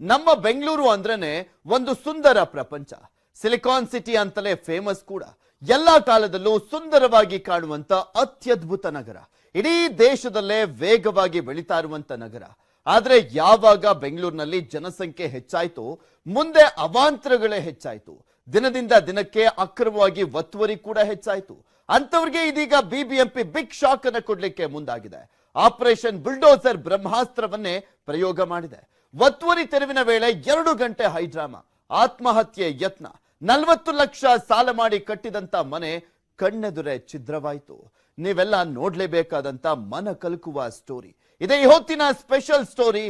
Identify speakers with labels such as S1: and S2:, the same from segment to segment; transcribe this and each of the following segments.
S1: ನಮ್ಮ ಬೆಂಗಳೂರು ಅಂದ್ರೆ ಒಂದು ಸುಂದರ ಪ್ರಪಂಚ. ಸಿಲಿಕಾನ್ ಸಿಟಿ ಅಂತಲೇ ಫೇಮಸ್ ಕೂಡ. ಎಲ್ಲಾ ಕಾಲದಲ್ಲೂ ಸುಂದರವಾಗಿ ಕಾಣುವಂತ ಅತ್ಯದ್ಭುತ ನಗರ. ಇಡೀ ದೇಶದಲ್ಲೇ ವೇಗವಾಗಿ ಬೆಳೀತಾ ಇರುವಂತ ನಗರ. ಆದ್ರೆ ಯಾವಾಗ ಬೆಂಗಳೂರಿನಲ್ಲಿ ಜನಸಂಖ್ಯೆ ಹೆಚ್ಚಾಯ್ತು, ಮುಂದೆ ಅವಾಂತರಗಳೇ ಹೆಚ್ಚಾಯ್ತು. ದಿನದಿಂದ ದಿನಕ್ಕೆ ಅಕ್ರಮವಾಗಿ ಒತ್ತುವರಿ ಕೂಡ ಹೆಚ್ಚಾಯ್ತು. ಅಂತವ್ರಿಗೆ ಇದೀಗ ಬಿಬಿಎಂಪಿ ಬಿಗ್ ಶಾಕ್ ಅನ್ನ ಕೊಡ್ಲಿಕ್ಕೆ ಮುಂದಾಗಿದೆ. ಆಪರೇಷನ್ ಬುಲ್ಡೋಸರ್ ಬ್ರಹ್ಮಾಸ್ತ್ರವನ್ನೇ ಪ್ರಯೋಗ ಮಾಡಿದೆ. ಒತ್ತುವರಿ ತೆರವಿನ ವೇಳೆ ಎರಡು ಗಂಟೆ ಹೈಡ್ರಾಮಾ ಆತ್ಮಹತ್ಯೆ ಯತ್ನ ನಲವತ್ತು ಲಕ್ಷ ಸಾಲ ಮಾಡಿ ಕಟ್ಟಿದಂತ ಮನೆ ಕಣ್ಣೆದುರೆ ಛಿದ್ರವಾಯಿತು. ನೀವೆಲ್ಲ ನೋಡ್ಲೇಬೇಕಾದಂತ ಮನ ಕಲಕುವ ಸ್ಟೋರಿ ಇದೇ ಹೊತ್ತಿನ ಸ್ಪೆಷಲ್ ಸ್ಟೋರಿ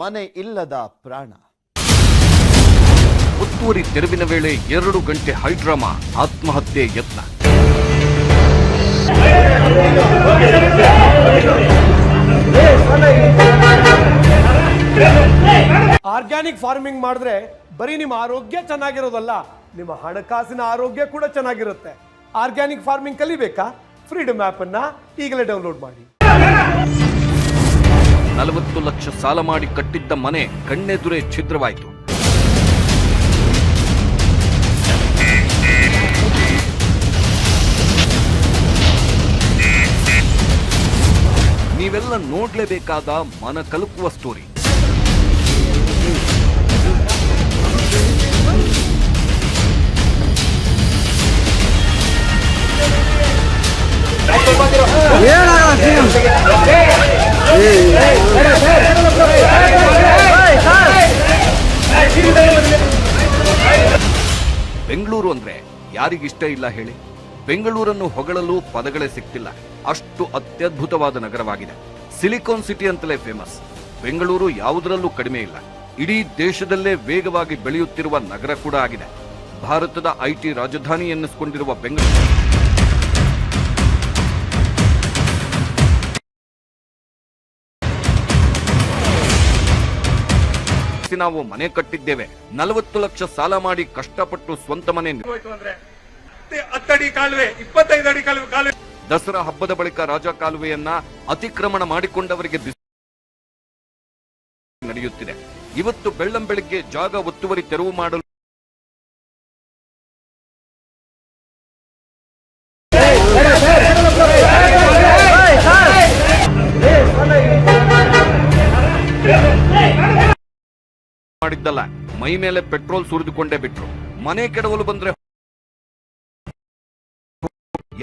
S1: ಮನೆ ಇಲ್ಲದ ಪ್ರಾಣ.
S2: ಒತ್ತುವರಿ ತೆರವಿನ ವೇಳೆ ಎರಡು ಗಂಟೆ ಹೈಡ್ರಾಮಾ ಆತ್ಮಹತ್ಯೆ ಯತ್ನ.
S3: ಆರ್ಗ್ಯಾನಿಕ್ ಫಾರ್ಮಿಂಗ್ ಮಾಡಿದ್ರೆ ಬರೀ ನಿಮ್ಮ ಆರೋಗ್ಯ ಚೆನ್ನಾಗಿರೋದಲ್ಲ, ನಿಮ್ಮ ಹಣಕಾಸಿನ ಆರೋಗ್ಯ ಕೂಡ ಚೆನ್ನಾಗಿರುತ್ತೆ. ಆರ್ಗ್ಯಾನಿಕ್ ಫಾರ್ಮಿಂಗ್ ಕಲಿಬೇಕಾ? ಫ್ರೀಡಮ್ ಆಪ್ ಅನ್ನ ಈಗಲೇ ಡೌನ್ಲೋಡ್ ಮಾಡಿ.
S2: ನಲವತ್ತು ಲಕ್ಷ ಸಾಲ ಮಾಡಿ ಕಟ್ಟಿದ್ದ ಮನೆ ಕಣ್ಣೆದುರೇ ಛಿದ್ರವಾಯಿತು. ನೀವೆಲ್ಲ ನೋಡ್ಲೇಬೇಕಾದ ಮನ ಕಲುಕುವ ಸ್ಟೋರಿ ಬೆಂಗಳೂರು ಅಂದ್ರೆ ಯಾರಿಗಿಷ್ಟ ಇಲ್ಲ ಹೇಳಿ? ಬೆಂಗಳೂರನ್ನು ಹೊಗಳಲು ಪದಗಳೇ ಸಿಕ್ತಿಲ್ಲ. ಅಷ್ಟು ಅತ್ಯದ್ಭುತವಾದ ನಗರವಾಗಿದೆ. ಸಿಲಿಕಾನ್ ಸಿಟಿ ಅಂತಲೇ ಫೇಮಸ್ ಬೆಂಗಳೂರು ಯಾವುದರಲ್ಲೂ ಕಡಿಮೆ ಇಲ್ಲ. ಇಡೀ ದೇಶದಲ್ಲೇ ವೇಗವಾಗಿ ಬೆಳೆಯುತ್ತಿರುವ ನಗರ ಕೂಡ ಆಗಿದೆ. ಭಾರತದ ಐಟಿ ರಾಜಧಾನಿ ಎನ್ನಿಸಿಕೊಂಡಿರುವ ಬೆಂಗಳೂರು ನಾವು ಮನೆ ಕಟ್ಟಿದ್ದೇವೆ. ನಲವತ್ತು ಲಕ್ಷ ಸಾಲ ಮಾಡಿ ಕಷ್ಟಪಟ್ಟು ಸ್ವಂತ ಮನೆ
S4: ಅಡಿ ಕಾಲುವೆ ಇಪ್ಪತ್ತೈದು ಅಡಿ ಕಾಲುವೆ ಕಾಲುವೆ.
S2: ದಸರಾ ಹಬ್ಬದ ಬಳಿಕ ರಾಜ ಕಾಲುವೆಯನ್ನ ಅತಿಕ್ರಮಣ ಮಾಡಿಕೊಂಡವರಿಗೆ ನಡೆಯುತ್ತಿದೆ. ಇವತ್ತು ಬೆಳ್ಳಂ ಬೆಳಿಗ್ಗೆ ಜಾಗ ಒತ್ತುವರಿ ತೆರವು ಮಾಡಲು ಮಾಡಿದ್ದಲ್ಲ. ಮೈ ಮೇಲೆ ಪೆಟ್ರೋಲ್ ಸುರಿದುಕೊಂಡೇ ಬಿಟ್ರು. ಮನೆ ಕೆಡವಲು ಬಂದ್ರೆ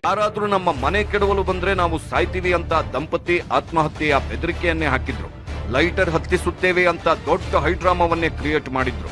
S2: ಯಾರಾದ್ರೂ ನಮ್ಮ ಮನೆ ಕೆಡವಲು ಬಂದ್ರೆ ನಾವು ಸಾಯ್ತೀವಿ ಅಂತ ದಂಪತಿ ಆತ್ಮಹತ್ಯೆಯ ಬೆದರಿಕೆಯನ್ನೇ ಹಾಕಿದ್ರು. ಲೈಟರ್ ಹತ್ತಿಸುತ್ತೇವೆ ಅಂತ ದೊಡ್ಡ ಹೈಡ್ರಾಮಾವನ್ನೇ ಕ್ರಿಯೇಟ್ ಮಾಡಿದ್ರು.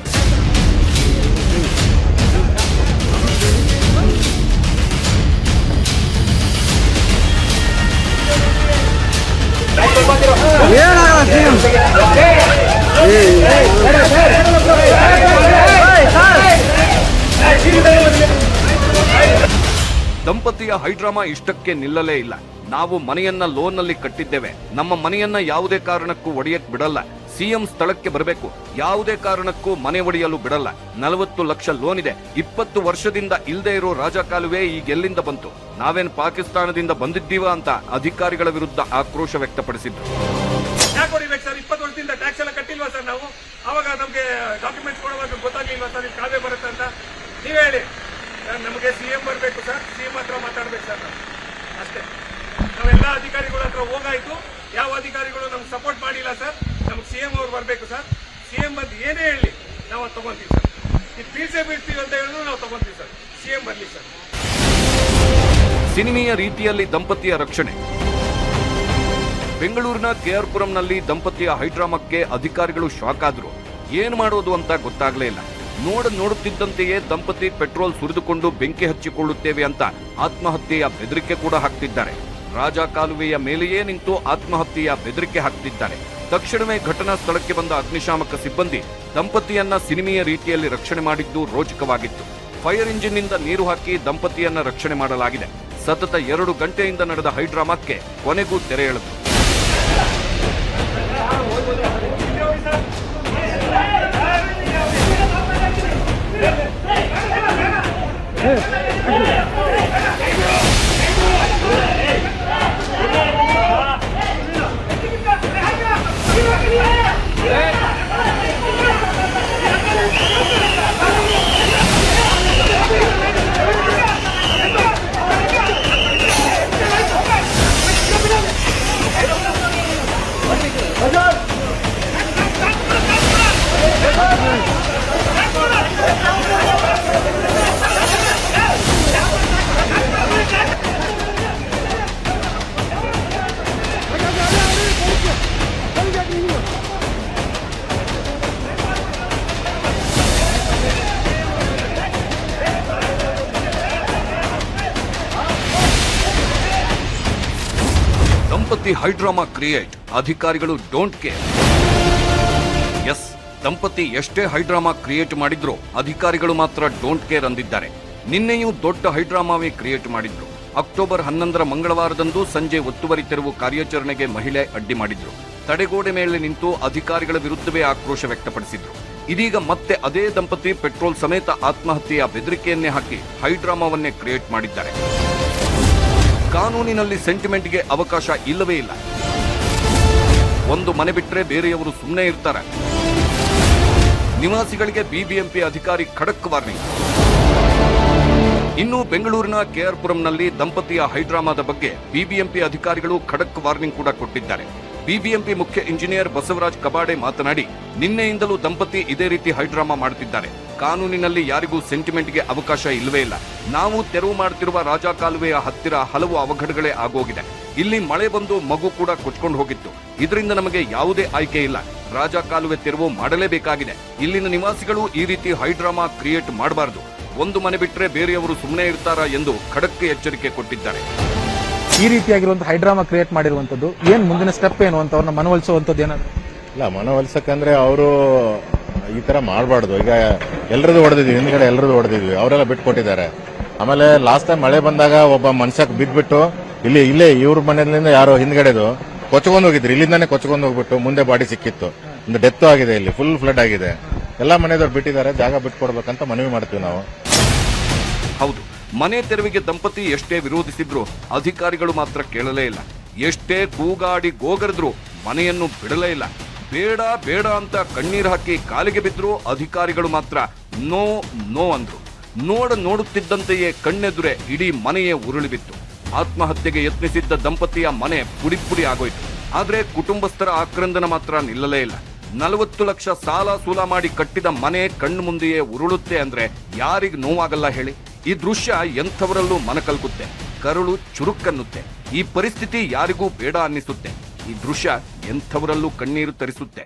S2: ದಂಪತಿಯ ಹೈಡ್ರಾಮಾ ಇಷ್ಟಕ್ಕೆ ನಿಲ್ಲಲೇ ಇಲ್ಲ. ನಾವು ಮನೆಯನ್ನ ಲೋನ್ನಲ್ಲಿ ಕಟ್ಟಿದ್ದೇವೆ. ನಮ್ಮ ಮನೆಯನ್ನ ಯಾವುದೇ ಕಾರಣಕ್ಕೂ ಒಡೆಯಕ್ ಬಿಡಲ್ಲ. ಸಿಎಂ ಸ್ಥಳಕ್ಕೆ ಬರಬೇಕು. ಯಾವುದೇ ಕಾರಣಕ್ಕೂ ಮನೆ ಒಡೆಯಲು ಬಿಡಲ್ಲ. ನಲವತ್ತು ಲಕ್ಷ ಲೋನ್ ಇದೆ. ಇಪ್ಪತ್ತು ವರ್ಷದಿಂದ ಇಲ್ಲದೆ ಇರೋ ರಾಜಕಾಲುವೆ ಈಗ ಎಲ್ಲಿಂದ ಬಂತು? ನಾವೇನ್ ಪಾಕಿಸ್ತಾನದಿಂದ ಬಂದಿದ್ದೀವ ಅಂತ ಅಧಿಕಾರಿಗಳ ವಿರುದ್ಧ ಆಕ್ರೋಶ ವ್ಯಕ್ತಪಡಿಸಿದ್ರು
S4: ಯಾಕೆ ಹೊಡಿಬೇಕು ಸರ್ ಇಪ್ಪತ್ತು ವರ್ಷದಿಂದ ಟ್ಯಾಕ್ಸ್ ಎಲ್ಲ ಕಟ್ಟಿಲ್ವಾ ಸರ್ ನಾವು ಅವಾಗ ನಮಗೆ ಡಾಕ್ಯುಮೆಂಟ್ಸ್ ಕೊಡುವಾಗ ಗೊತ್ತಾಗಲಿಲ್ಲ ಸರ್ ನೀವು ಕಾವೇ ಬರುತ್ತೆ ಅಂತ ನೀವೇ ಹೇಳಿ. ನಮಗೆ ಸಿ ಎಂ ಬರಬೇಕು ಸರ್. ಸಿ ಎಂ ಹತ್ರ ಮಾತಾಡ್ಬೇಕು ಸರ್ ನಾವು. ಅಷ್ಟೇ. ನಾವೆಲ್ಲ ಅಧಿಕಾರಿಗಳ ಹತ್ರ ಹೋಗಾಯ್ತು. ಯಾವ ಅಧಿಕಾರಿಗಳು ನಮ್ಗೆ ಸಪೋರ್ಟ್ ಮಾಡಿಲ್ಲ ಸರ್, ನಮ್ಗೆ ಸಿ ಎಂ ಅವ್ರು ಬರಬೇಕು ಸರ್. ಸಿ ಎಂ ಬಂದು ಏನೇ ಹೇಳಿ ನಾವು ಅದು ತಗೊಂತೀವಿ ಸರ್. ಇದು ಬೀಳ್ಸೇ ಬೀಳ್ತೀವಿ ಅಂತ ಹೇಳಿದ್ರು ನಾವು ತಗೊಂತೀವಿ ಸರ್. ಸಿ ಎಂ ಬರಲಿ ಸರ್.
S2: ಸಿನಿಮೆಯ ರೀತಿಯಲ್ಲಿ ದಂಪತಿಯ ರಕ್ಷಣೆ. ಬೆಂಗಳೂರಿನ ಕೆಆರ್ ಪುರಂನಲ್ಲಿ ದಂಪತಿಯ ಹೈಡ್ರಾಮಕ್ಕೆ ಅಧಿಕಾರಿಗಳು ಶಾಕ್ ಆದ್ರು. ಏನ್ ಮಾಡೋದು ಅಂತ ಗೊತ್ತಾಗ್ಲೇ ಇಲ್ಲ. ನೋಡ ನೋಡುತ್ತಿದ್ದಂತೆಯೇ ದಂಪತಿ ಪೆಟ್ರೋಲ್ ಸುರಿದುಕೊಂಡು ಬೆಂಕಿ ಹಚ್ಚಿಕೊಳ್ಳುತ್ತೇವೆ ಅಂತ ಆತ್ಮಹತ್ಯೆಯ ಬೆದರಿಕೆ ಕೂಡ ಹಾಕ್ತಿದ್ದಾರೆ. ರಾಜ ಕಾಲುವೆಯ ಮೇಲೆಯೇ ನಿಂತು ಆತ್ಮಹತ್ಯೆಯ ಬೆದರಿಕೆ ಹಾಕ್ತಿದ್ದಾರೆ. ತಕ್ಷಣವೇ ಘಟನಾ ಸ್ಥಳಕ್ಕೆ ಬಂದ ಅಗ್ನಿಶಾಮಕ ಸಿಬ್ಬಂದಿ ದಂಪತಿಯನ್ನ ಸಿನಿಮೆಯ ರೀತಿಯಲ್ಲಿ ರಕ್ಷಣೆ ಮಾಡಿದ್ದು ರೋಚಕವಾಗಿತ್ತು. ಫೈರ್ ಇಂಜಿನ್ನಿಂದ ನೀರು ಹಾಕಿ ದಂಪತಿಯನ್ನ ರಕ್ಷಣೆ ಮಾಡಲಾಗಿದೆ. ಸತತ ಎರಡು ಗಂಟೆಯಿಂದ ನಡೆದ ಹೈಡ್ರಾಮಾಕ್ಕೆ ಕೊನೆಗೂ ತೆರೆ ಎಳೆದು. É. ರೀತಿ ಹೈಡ್ರಾಮಾ ಕ್ರಿಯೇಟ್. ಅಧಿಕಾರಿಗಳು ಡೋಂಟ್ ಕೇರ್ ಎಸ್ ದಂಪತಿ ಎಷ್ಟೇ ಹೈಡ್ರಾಮಾ ಕ್ರಿಯೇಟ್ ಮಾಡಿದ್ರು ಅಧಿಕಾರಿಗಳು ಮಾತ್ರ ಡೋಂಟ್ ಕೇರ್ ಅಂದಿದ್ದಾರೆ. ನಿನ್ನೆಯೂ ದೊಡ್ಡ ಹೈಡ್ರಾಮಾವೇ ಕ್ರಿಯೇಟ್ ಮಾಡಿದ್ರು. ಅಕ್ಟೋಬರ್ ಹನ್ನೊಂದರ ಮಂಗಳವಾರದಂದು ಸಂಜೆ ಒತ್ತುವರಿ ತೆರವು ಕಾರ್ಯಾಚರಣೆಗೆ ಮಹಿಳೆ ಅಡ್ಡಿ ಮಾಡಿದ್ರು. ತಡೆಗೋಡೆ ಮೇಲೆ ನಿಂತು ಅಧಿಕಾರಿಗಳ ವಿರುದ್ಧವೇ ಆಕ್ರೋಶ ವ್ಯಕ್ತಪಡಿಸಿದ್ರು. ಇದೀಗ ಮತ್ತೆ ಅದೇ ದಂಪತಿ ಪೆಟ್ರೋಲ್ ಸಮೇತ ಆತ್ಮಹತ್ಯೆಯ ಬೆದರಿಕೆಯನ್ನೇ ಹಾಕಿ ಹೈಡ್ರಾಮಾವನ್ನೇ ಕ್ರಿಯೇಟ್ ಮಾಡಿದ್ದಾರೆ. ಕಾನೂನಿನಲ್ಲಿ ಸೆಂಟಿಮೆಂಟ್ಗೆ ಅವಕಾಶ ಇಲ್ಲವೇ ಇಲ್ಲ. ಒಂದು ಮನೆ ಬಿಟ್ಟರೆ ಬೇರೆಯವರು ಸುಮ್ಮನೆ ಇರ್ತಾರೆ. ನಿವಾಸಿಗಳಿಗೆ ಬಿಬಿಎಂಪಿ ಅಧಿಕಾರಿ ಖಡಕ್ ವಾರ್ನಿಂಗ್. ಇನ್ನು ಬೆಂಗಳೂರಿನ ಕೆಆರ್ಪುರಂನಲ್ಲಿ ದಂಪತಿಯ ಹೈಡ್ರಾಮಾದ ಬಗ್ಗೆ ಬಿಬಿಎಂಪಿ ಅಧಿಕಾರಿಗಳು ಖಡಕ್ ವಾರ್ನಿಂಗ್ ಕೂಡ ಕೊಟ್ಟಿದ್ದಾರೆ. ಬಿಬಿಎಂಪಿ ಮುಖ್ಯ ಇಂಜಿನಿಯರ್ ಬಸವರಾಜ್ ಕಬಾಡೆ ಮಾತನಾಡಿ, ನಿನ್ನೆಯಿಂದಲೂ ದಂಪತಿ ಇದೇ ರೀತಿ ಹೈಡ್ರಾಮಾ ಮಾಡುತ್ತಿದ್ದಾರೆ. ಕಾನೂನಿನಲ್ಲಿ ಯಾರಿಗೂ ಸೆಂಟಿಮೆಂಟ್ಗೆ ಅವಕಾಶ ಇಲ್ಲವೇ ಇಲ್ಲ. ನಾವು ತೆರವು ಮಾಡುತ್ತಿರುವ ರಾಜ ಕಾಲುವೆಯ ಹತ್ತಿರ ಹಲವು ಅವಘಡಗಳೇ ಆಗೋಗಿದೆ. ಇಲ್ಲಿ ಮಳೆ ಬಂದು ಮಗು ಕೂಡ ಕೊಚ್ಕೊಂಡು ಹೋಗಿತ್ತು. ಇದರಿಂದ ನಮಗೆ ಯಾವುದೇ ಆಯ್ಕೆ ಇಲ್ಲ. ರಾಜ ಕಾಲುವೆ ತೆರವು ಮಾಡಲೇಬೇಕಾಗಿದೆ. ಇಲ್ಲಿನ ನಿವಾಸಿಗಳು ಈ ರೀತಿ ಹೈಡ್ರಾಮಾ ಕ್ರಿಯೇಟ್ ಮಾಡಬಾರದು. ಒಂದು ಮನೆ ಬಿಟ್ಟರೆ ಬೇರೆಯವರು ಸುಮ್ಮನೆ ಇರ್ತಾರಾ ಎಂದು ಖಡಕ್ ಎಚ್ಚರಿಕೆ ಕೊಟ್ಟಿದ್ದಾರೆ.
S5: ಈ ರೀತಿಯಾಗಿರುವಂತಹ ಹೈಡ್ರಾಮಾ ಕ್ರಿಯೇಟ್ ಮಾಡಿರುವಂತದ್ದು ಏನ್ ಮುಂದಿನ ಸ್ಟೆಪ್ ಏನು ಅಂತ ಅವ್ರನ್ನ ಮನವೊಲಿಸುವಂತದ್ದು ಏನಾದ್ರು?
S6: ಇಲ್ಲ ಮನವೊಲಿಸಕ್ಕಂದ್ರೆ ಅವರು ಈ ತರ ಮಾಡಬಾರ್ದು. ಈಗ ಎಲ್ರದ್ದು ಹೊಡೆದಿದ್ವಿ ಹಿಂದ್ಗಡೆ ಎಲ್ಲರದು ಹೊಡೆದಿದ್ವಿ. ಅವರೆಲ್ಲ ಬಿಟ್ಕೊಟ್ಟಿದ್ದಾರೆ ಆಮೇಲೆ ಲಾಸ್ಟ್ ಟೈಮ್ ಮಳೆ ಬಂದಾಗ ಒಬ್ಬ ಮನುಷ್ಯಕ್ಕೆ ಬಿದ್ದ್ಬಿಟ್ಟು ಇಲ್ಲಿ, ಇಲ್ಲೇ ಇವ್ರ ಮನೆಯಿಂದ ಯಾರೋ ಹಿಂದ್ಗಡೆದು ಕೊಚ್ಕೊಂಡು ಹೋಗಿದ್ರು. ಇಲ್ಲಿಂದಾನೆ ಕೊಚ್ಕೊಂಡು ಹೋಗ್ಬಿಟ್ಟು ಮುಂದೆ ಬಾಡಿ ಸಿಕ್ಕಿತ್ತು. ಒಂದು ಡೆತ್ ಆಗಿದೆ ಇಲ್ಲಿ ಫುಲ್ ಫ್ಲಡ್ ಆಗಿದೆ. ಎಲ್ಲ ಮನೆಯವ್ರು ಬಿಟ್ಟಿದ್ದಾರೆ, ಜಾಗ ಬಿಟ್ಕೊಡ್ಬೇಕಂತ ಮನವಿ ಮಾಡ್ತೀವಿ ನಾವು.
S2: ಹೌದು, ಮನೆ ತೆರವಿಗೆ ದಂಪತಿ ಎಷ್ಟೇ ವಿರೋಧಿಸಿದ್ರು ಅಧಿಕಾರಿಗಳು ಮಾತ್ರ ಕೇಳಲೇ ಇಲ್ಲ. ಎಷ್ಟೇ ಕೂಗಾಡಿ ಗೋಗರೆದ್ರು ಮನೆಯನ್ನು ಬಿಡಲೇ ಇಲ್ಲ. ಬೇಡ ಬೇಡ ಅಂತ ಕಣ್ಣೀರು ಹಾಕಿ ಕಾಲಿಗೆ ಬಿದ್ರು ಅಧಿಕಾರಿಗಳು ಮಾತ್ರ ನೋ ನೋ ಅಂದ್ರು. ನೋಡ, ನೋಡುತ್ತಿದ್ದಂತೆಯೇ ಕಣ್ಣೆದುರೆ ಇಡೀ ಮನೆಯೇ ಉರುಳಿ ಬಿತ್ತು. ಆತ್ಮಹತ್ಯೆಗೆ ಯತ್ನಿಸಿದ್ದ ದಂಪತಿಯ ಮನೆ ಪುಡಿ ಪುಡಿ ಆಗೋಯ್ತು. ಆದರೆ ಕುಟುಂಬಸ್ಥರ ಆಕ್ರಂದನ ಮಾತ್ರ ನಿಲ್ಲಲೇ ಇಲ್ಲ. ನಲವತ್ತು ಲಕ್ಷ ಸಾಲ ಸೂಲ ಮಾಡಿ ಕಟ್ಟಿದ ಮನೆ ಕಣ್ಣು ಮುಂದೆಯೇ ಉರುಳುತ್ತೆ ಅಂದ್ರೆ ಯಾರಿಗೆ ನೋವಾಗಲ್ಲ ಹೇಳಿ? ಈ ದೃಶ್ಯ ಎಂಥವರಲ್ಲೂ ಮನಕಲ್ಗುತ್ತೆ ಕರುಳು ಚುರುಕನ್ನುತ್ತೆ. ಈ ಪರಿಸ್ಥಿತಿ ಯಾರಿಗೂ ಬೇಡ ಅನ್ನಿಸುತ್ತೆ. ಈ ದೃಶ್ಯ ಎಂಥವರಲ್ಲೂ ಕಣ್ಣೀರು ತರಿಸುತ್ತೆ.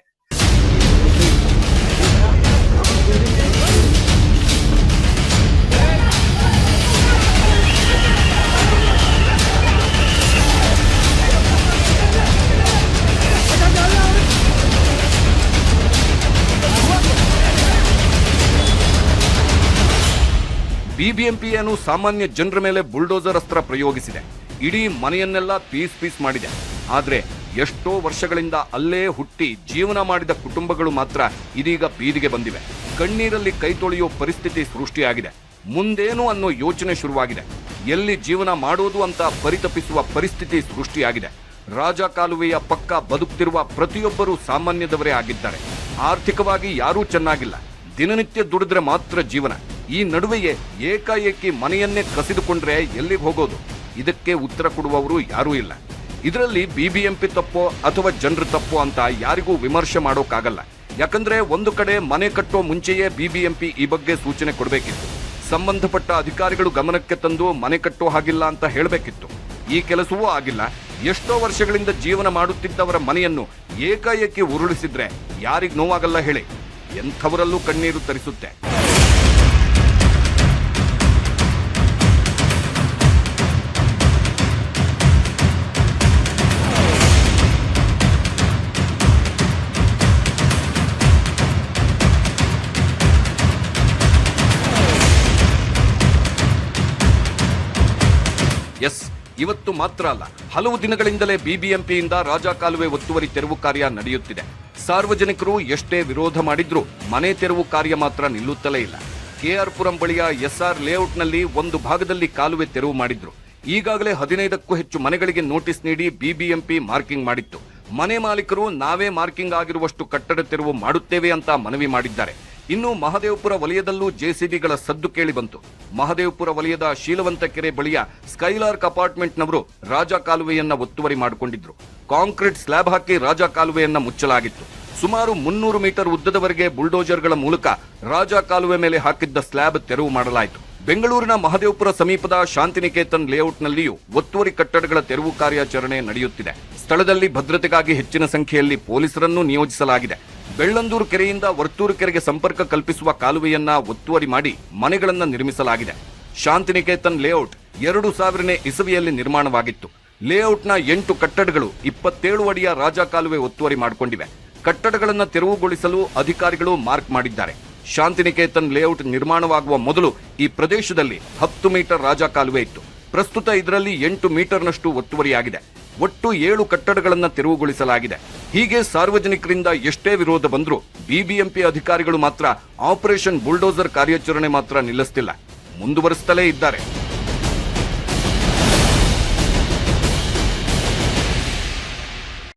S2: ಬಿಬಿಎಂಪಿ ಏನು ಸಾಮಾನ್ಯ ಜನರ ಮೇಲೆ ಬುಲ್ಡೋಸರ್ ಅಸ್ತ್ರ ಪ್ರಯೋಗಿಸಿದೆ. ಇಡೀ ಮನೆಯನ್ನೆಲ್ಲ ಪೀಸ್ ಪೀಸ್ ಮಾಡಿದೆ. ಆದ್ರೆ ಎಷ್ಟೋ ವರ್ಷಗಳಿಂದ ಅಲ್ಲೇ ಹುಟ್ಟಿ ಜೀವನ ಮಾಡಿದ ಕುಟುಂಬಗಳು ಮಾತ್ರ ಇದೀಗ ಬೀದಿಗೆ ಬಂದಿವೆ. ಕಣ್ಣೀರಲ್ಲಿ ಕೈ ತೊಳೆಯೋ ಪರಿಸ್ಥಿತಿ ಸೃಷ್ಟಿಯಾಗಿದೆ. ಮುಂದೇನು ಅನ್ನೋ ಯೋಚನೆ ಶುರುವಾಗಿದೆ. ಎಲ್ಲಿ ಜೀವನ ಮಾಡೋದು ಅಂತ ಪರಿತಪಿಸುವ ಪರಿಸ್ಥಿತಿ ಸೃಷ್ಟಿಯಾಗಿದೆ. ರಾಜ ಕಾಲುವೆಯ ಪಕ್ಕ ಬದುಕ್ತಿರುವ ಪ್ರತಿಯೊಬ್ಬರೂ ಸಾಮಾನ್ಯದವರೇ ಆಗಿದ್ದಾರೆ. ಆರ್ಥಿಕವಾಗಿ ಯಾರೂ ಚೆನ್ನಾಗಿಲ್ಲ. ದಿನನಿತ್ಯ ದುಡಿದ್ರೆ ಮಾತ್ರ ಜೀವನ. ಈ ನಡುವೆಯೇ ಏಕಾಏಕಿ ಮನೆಯನ್ನೇ ಕಸಿದುಕೊಂಡ್ರೆ ಎಲ್ಲಿಗೆ ಹೋಗೋದು? ಇದಕ್ಕೆ ಉತ್ತರ ಕೊಡುವವರು ಯಾರೂ ಇಲ್ಲ. ಇದರಲ್ಲಿ ಬಿಬಿಎಂಪಿ ತಪ್ಪೋ ಅಥವಾ ಜನರು ತಪ್ಪೋ ಅಂತ ಯಾರಿಗೂ ವಿಮರ್ಶೆ ಮಾಡೋಕ್ಕಾಗಲ್ಲ. ಯಾಕಂದ್ರೆ ಒಂದು ಕಡೆ ಮನೆ ಕಟ್ಟೋ ಮುಂಚೆಯೇ ಬಿಬಿಎಂಪಿ ಈ ಬಗ್ಗೆ ಸೂಚನೆ ಕೊಡಬೇಕಿತ್ತು. ಸಂಬಂಧಪಟ್ಟ ಅಧಿಕಾರಿಗಳು ಗಮನಕ್ಕೆ ತಂದು ಮನೆ ಕಟ್ಟೋ ಹಾಗಿಲ್ಲ ಅಂತ ಹೇಳಬೇಕಿತ್ತು. ಈ ಕೆಲಸವೂ ಆಗಿಲ್ಲ. ಎಷ್ಟೋ ವರ್ಷಗಳಿಂದ ಜೀವನ ಮಾಡುತ್ತಿದ್ದವರ ಮನೆಯನ್ನು ಏಕಾಏಕಿ ಉರುಳಿಸಿದ್ರೆ ಯಾರಿಗ್ ನೋವಾಗಲ್ಲ ಹೇಳಿ. ಎಂಥವರಲ್ಲೂ ಕಣ್ಣೀರು ತರಿಸುತ್ತೆ. ಇವತ್ತು ಮಾತ್ರ ಅಲ್ಲ, ಹಲವು ದಿನಗಳಿಂದಲೇ ಬಿಬಿಎಂಪಿಯಿಂದ ರಾಜ ಕಾಲುವೆ ಒತ್ತುವರಿ ತೆರವು ಕಾರ್ಯ ನಡೆಯುತ್ತಿದೆ. ಸಾರ್ವಜನಿಕರು ಎಷ್ಟೇ ವಿರೋಧ ಮಾಡಿದ್ರೂ ಮನೆ ತೆರವು ಕಾರ್ಯ ಮಾತ್ರ ನಿಲ್ಲುತ್ತಲೇ ಇಲ್ಲ. ಕೆಆರ್ಪುರಂ ಬಳಿಯ ಎಸ್ಆರ್ ಲೇಔಟ್ನಲ್ಲಿ ಒಂದು ಭಾಗದಲ್ಲಿ ಕಾಲುವೆ ತೆರವು ಮಾಡಿದ್ರು. ಈಗಾಗಲೇ ಹದಿನೈದಕ್ಕೂ ಹೆಚ್ಚು ಮನೆಗಳಿಗೆ ನೋಟಿಸ್ ನೀಡಿ ಬಿಬಿಎಂಪಿ ಮಾರ್ಕಿಂಗ್ ಮಾಡಿತ್ತು. ಮನೆ ಮಾಲೀಕರು ನಾವೇ ಮಾರ್ಕಿಂಗ್ ಆಗಿರುವಷ್ಟು ಕಟ್ಟಡ ತೆರವು ಮಾಡುತ್ತೇವೆ ಅಂತ ಮನವಿ ಮಾಡಿದ್ದಾರೆ. ಇನ್ನು ಮಹದೇವಪುರ ವಲಯದಲ್ಲೂ ಜೆಸಿಬಿಗಳ ಸದ್ದು ಕೇಳಿ ಬಂತು. ಮಹದೇವಪುರ ವಲಯದ ಶೀಲವಂತ ಕೆರೆ ಬಳಿಯ ಸ್ಕೈಲಾರ್ಕ್ ಅಪಾರ್ಟ್ಮೆಂಟ್ನವರು ರಾಜ ಕಾಲುವೆಯನ್ನ ಒತ್ತುವರಿ ಮಾಡಿಕೊಂಡಿದ್ರು. ಕಾಂಕ್ರೀಟ್ ಸ್ಲ್ಯಾಬ್ ಹಾಕಿ ರಾಜ ಕಾಲುವೆಯನ್ನ ಮುಚ್ಚಲಾಗಿತ್ತು. ಸುಮಾರು ಮುನ್ನೂರು ಮೀಟರ್ ಉದ್ದದವರೆಗೆ ಬುಲ್ಡೋಜರ್ಗಳ ಮೂಲಕ ರಾಜ ಕಾಲುವೆ ಮೇಲೆ ಹಾಕಿದ್ದ ಸ್ಲ್ಯಾಬ್ ತೆರವು ಮಾಡಲಾಯಿತು. ಬೆಂಗಳೂರಿನ ಮಹದೇವಪುರ ಸಮೀಪದ ಶಾಂತಿನಿಕೇತನ್ ಲೇಔಟ್ನಲ್ಲಿಯೂ ಒತ್ತುವರಿ ಕಟ್ಟಡಗಳ ತೆರವು ಕಾರ್ಯಾಚರಣೆ ನಡೆಯುತ್ತಿದೆ. ಸ್ಥಳದಲ್ಲಿ ಭದ್ರತೆಗಾಗಿ ಹೆಚ್ಚಿನ ಸಂಖ್ಯೆಯಲ್ಲಿ ಪೊಲೀಸರನ್ನು ನಿಯೋಜಿಸಲಾಗಿದೆ. ಬೆಳ್ಳಂದೂರು ಕೆರೆಯಿಂದ ವರ್ತೂರು ಕೆರೆಗೆ ಸಂಪರ್ಕ ಕಲ್ಪಿಸುವ ಕಾಲುವೆಯನ್ನ ಒತ್ತುವರಿ ಮಾಡಿ ಮನೆಗಳನ್ನು ನಿರ್ಮಿಸಲಾಗಿದೆ. ಶಾಂತಿನಿಕೇತನ್ ಲೇಔಟ್ ಎರಡು ಸಾವಿರನೇ ಇಸವಿಯಲ್ಲಿ ನಿರ್ಮಾಣವಾಗಿತ್ತು. ಲೇಔಟ್ನ ಎಂಟು ಕಟ್ಟಡಗಳು ಇಪ್ಪತ್ತೇಳು ಅಡಿಯ ರಾಜಕಾಲುವೆ ಒತ್ತುವರಿ ಮಾಡಿಕೊಂಡಿವೆ. ಕಟ್ಟಡಗಳನ್ನು ತೆರವುಗೊಳಿಸಲು ಅಧಿಕಾರಿಗಳು ಮಾರ್ಕ್ ಮಾಡಿದ್ದಾರೆ. ಶಾಂತಿನಿಕೇತನ್ ಲೇಔಟ್ ನಿರ್ಮಾಣವಾಗುವ ಮೊದಲು ಈ ಪ್ರದೇಶದಲ್ಲಿ ಹತ್ತು ಮೀಟರ್ ರಾಜ ಕಾಲುವೆ ಇತ್ತು. ಪ್ರಸ್ತುತ ಇದರಲ್ಲಿ ಎಂಟು ಮೀಟರ್ನಷ್ಟು ಒತ್ತುವರಿಯಾಗಿದೆ. ಒಟ್ಟು ಏಳು ಕಟ್ಟಡಗಳನ್ನು ತೆರವುಗೊಳಿಸಲಾಗಿದೆ. ಹೀಗೆ ಸಾರ್ವಜನಿಕರಿಂದ ಎಷ್ಟೇ ವಿರೋಧ ಬಂದರೂ ಬಿಬಿಎಂಪಿ ಅಧಿಕಾರಿಗಳು ಮಾತ್ರ ಆಪರೇಷನ್ ಬುಲ್ಡೋಸರ್ ಕಾರ್ಯಾಚರಣೆ ಮಾತ್ರ ನಿಲ್ಲಿಸ್ತಿಲ್ಲ. ಮುಂದುವರಿಸುತ್ತಲೇ ಇದ್ದಾರೆ.